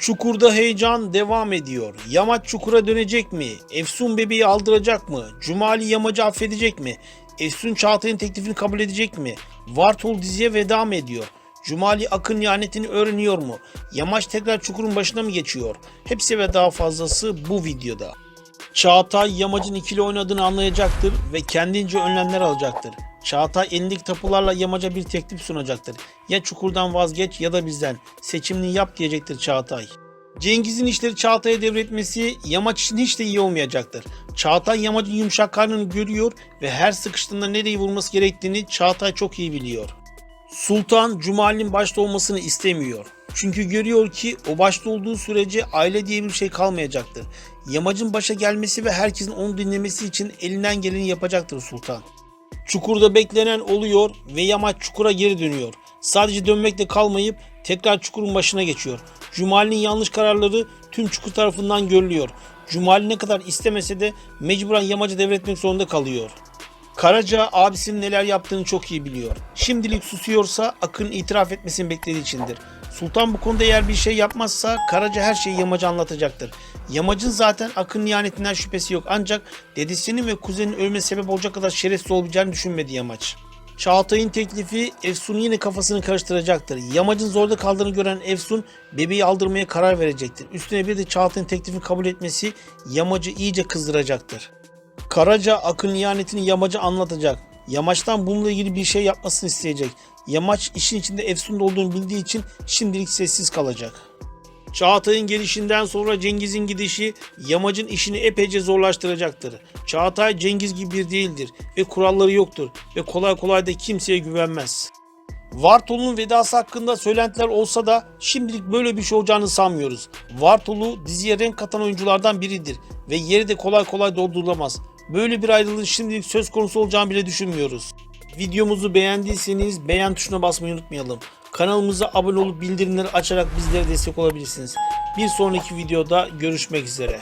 Çukurda heyecan devam ediyor. Yamaç çukura dönecek mi? Efsun bebeği aldıracak mı? Cumali Yamacı affedecek mi? Efsun Çağatay'ın teklifini kabul edecek mi? Vartol diziye veda mı ediyor? Cumali Akın ihanetini öğreniyor mu? Yamaç tekrar çukurun başına mı geçiyor? Hepsi ve daha fazlası bu videoda. Çağatay Yamacın ikili oynadığını anlayacaktır ve kendince önlemler alacaktır. Çağatay elindeki tapularla Yamaca bir teklif sunacaktır. Ya Çukur'dan vazgeç ya da bizden. Seçimini yap diyecektir Çağatay. Cengiz'in işleri Çağatay'a devretmesi Yamaç için hiç de iyi olmayacaktır. Çağatay Yamaç'ın yumuşak karnını görüyor ve her sıkıştığında nereyi vurması gerektiğini Çağatay çok iyi biliyor. Sultan Cumali'nin başta olmasını istemiyor. Çünkü görüyor ki o başta olduğu sürece aile diye bir şey kalmayacaktır. Yamacın başa gelmesi ve herkesin onu dinlemesi için elinden geleni yapacaktır Sultan. Çukurda beklenen oluyor ve Yamaç çukura geri dönüyor. Sadece dönmekle kalmayıp tekrar çukurun başına geçiyor. Cumali'nin yanlış kararları tüm çukur tarafından görülüyor. Cumali ne kadar istemese de mecburen Yamaç'a devretmek zorunda kalıyor. Karaca abisinin neler yaptığını çok iyi biliyor. Şimdilik susuyorsa Akın itiraf etmesini beklediği içindir. Sultan bu konuda eğer bir şey yapmazsa Karaca her şeyi Yamaç'a anlatacaktır. Yamacın zaten Akın ihanetinden şüphesi yok ancak dedesinin ve kuzenin ölmesine sebep olacak kadar şerefsiz olabileceğini düşünmedi Yamaç. Çağatay'ın teklifi Efsun'un yine kafasını karıştıracaktır. Yamacın zorda kaldığını gören Efsun bebeği aldırmaya karar verecektir. Üstüne bir de Çağatay'ın teklifini kabul etmesi Yamacı iyice kızdıracaktır. Karaca Akın ihanetini Yamaç'a anlatacak. Yamaç'tan bununla ilgili bir şey yapmasını isteyecek. Yamaç işin içinde Efsun'da olduğunu bildiği için şimdilik sessiz kalacak. Çağatay'ın gelişinden sonra Cengiz'in gidişi Yamaç'ın işini epeyce zorlaştıracaktır. Çağatay Cengiz gibi bir değildir ve kuralları yoktur ve kolay kolay da kimseye güvenmez. Vartolu'nun vedası hakkında söylentiler olsa da şimdilik böyle bir şey olacağını sanmıyoruz. Vartolu diziye renk katan oyunculardan biridir ve yeri de kolay kolay doldurulamaz. Böyle bir ayrılığın şimdilik söz konusu olacağını bile düşünmüyoruz. Videomuzu beğendiyseniz beğen tuşuna basmayı unutmayalım. Kanalımıza abone olup bildirimleri açarak bizlere destek olabilirsiniz. Bir sonraki videoda görüşmek üzere.